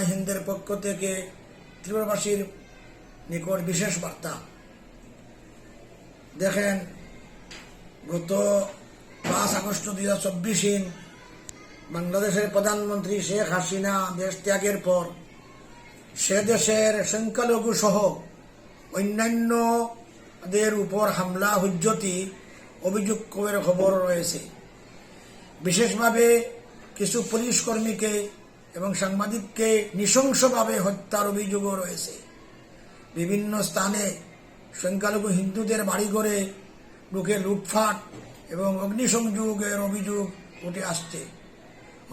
হিন্দের পক্ষ থেকে ত্রিপুরাবাসীর নিকট বিশেষ বার্তা। দেখেন, গত পাঁচ আগস্ট দুই হাজার চব্বিশ বাংলাদেশের প্রধানমন্ত্রী শেখ হাসিনা দেশ ত্যাগের পর সে দেশের সংখ্যালঘু সহ অন্যান্যদের উপর হামলা, হুজ্জতি, অভিযোগ খবর রয়েছে। বিশেষভাবে কিছু পুলিশ কর্মীকে এবং সাংবাদিককে নৃশংসভাবে হত্যার অভিযোগও রয়েছে। বিভিন্ন স্থানে সংখ্যালঘু হিন্দুদের বাড়িঘরে ঢুকে লুটফাট এবং অগ্নিসংযোগের অভিযোগ উঠে আসছে।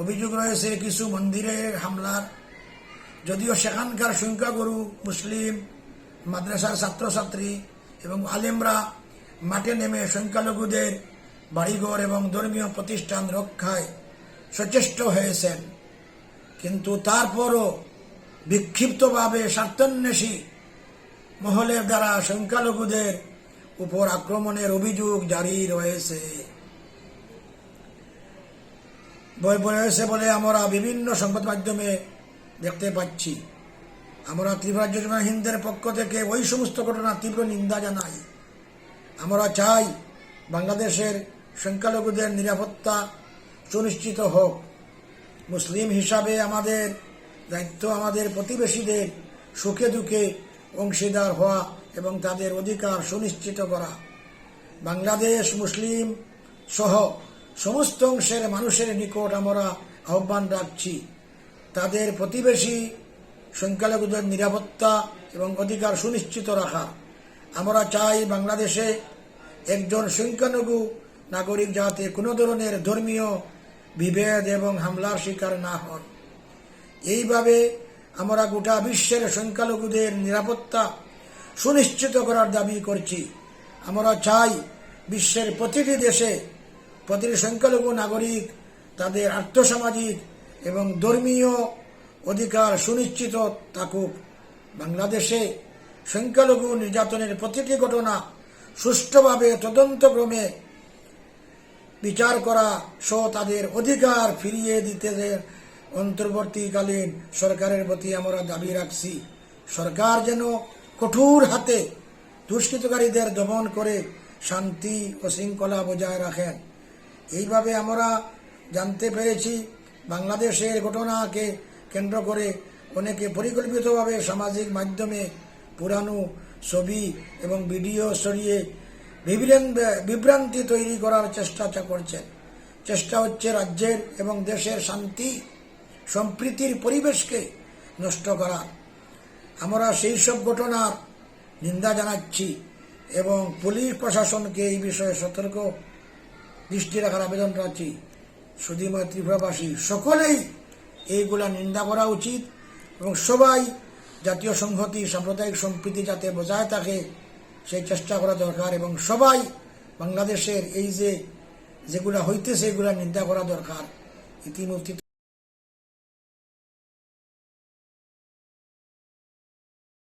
অভিযোগ রয়েছে, কিছু মন্দিরের হামলার, যদিও সেখানকার সংখ্যাগুরু মুসলিম মাদ্রাসার ছাত্রছাত্রী এবং আলেমরা মাঠে নেমে সংখ্যালঘুদের বাড়িঘর এবং ধর্মীয় প্রতিষ্ঠান রক্ষায় সচেষ্ট হয়েছেন। কিন্তু তারপরও বিক্ষিপ্তভাবে স্বার্থান্বেষী মহলের দ্বারা সংখ্যালঘুদের উপর আক্রমণের অভিযোগ জারি রয়েছে। রয়েছে বলে আমরা বিভিন্ন সংবাদ মাধ্যমে দেখতে পাচ্ছি। আমরা ত্রিপুরা যোজনা হিন্দের পক্ষ থেকে ওই সমস্ত ঘটনা তীব্র নিন্দা জানাই। আমরা চাই বাংলাদেশের সংখ্যালঘুদের নিরাপত্তা সুনিশ্চিত হোক। মুসলিম হিসাবে আমাদের দায়িত্ব আমাদের প্রতিবেশীদের সুখে দুঃখে অংশীদার হওয়া এবং তাদের অধিকার সুনিশ্চিত করা। বাংলাদেশ মুসলিম সহ সমস্ত অংশের মানুষের নিকট আমরা আহ্বান রাখছি। তাদের প্রতিবেশী সংখ্যালঘুদের নিরাপত্তা এবং অধিকার সুনিশ্চিত রাখা। আমরা চাই বাংলাদেশে একজন সংখ্যালঘু নাগরিক যাতে কোনো ধরনের ধর্মীয় বিভেদ এবং হামলার শিকার না হন। এইভাবে আমরা গোটা বিশ্বের সংখ্যালঘুদের নিরাপত্তা সুনিশ্চিত করার দাবি করছি। আমরা চাই বিশ্বের প্রতিটি দেশে প্রতিটি সংখ্যালঘু নাগরিক তাদের আর্থসামাজিক এবং ধর্মীয় অধিকার সুনিশ্চিত থাকুক। বাংলাদেশে সংখ্যালঘু নির্যাতনের প্রতিটি ঘটনা সুষ্ঠুভাবে তদন্তক্রমে বিচার করা সহ তাদের অধিকার ফিরিয়ে দিতে অন্তর্বর্তীকালীন সরকারের প্রতি আমরা দাবি রাখছি। সরকার যেন কঠোর হাতে দুষ্কৃতকারীদের দমন করে শান্তি ও শৃঙ্খলা বজায় রাখেন। এইভাবে আমরা জানতে পেরেছি, বাংলাদেশের ঘটনাকে কেন্দ্র করে অনেকে পরিকল্পিতভাবে সামাজিক মাধ্যমে পুরানো ছবি এবং ভিডিও সরিয়ে বিভ্রান্তি তৈরি করার চেষ্টা করছেন। চেষ্টা হচ্ছে রাজ্যের এবং দেশের শান্তি, সম্প্রীতির পরিবেশকে নষ্ট করা। আমরা সেই সব ঘটনার নিন্দা জানাচ্ছি এবং পুলিশ প্রশাসনকে এই বিষয়ে সতর্ক দৃষ্টি রাখার আবেদন রাখছি শুধুমাত্র ত্রিপুরাবাসী, সকলেই এইগুলা নিন্দা করা উচিত এবং সবাই জাতীয় সংহতি, সাম্প্রদায়িক সম্প্রীতি যাতে বজায় থাকে, সেই চেষ্টা করা দরকার এবং সবাই বাংলাদেশের এই যে যেগুলা হইতেছে, এগুলা নিন্দা করা দরকার। ইতিমধ্যে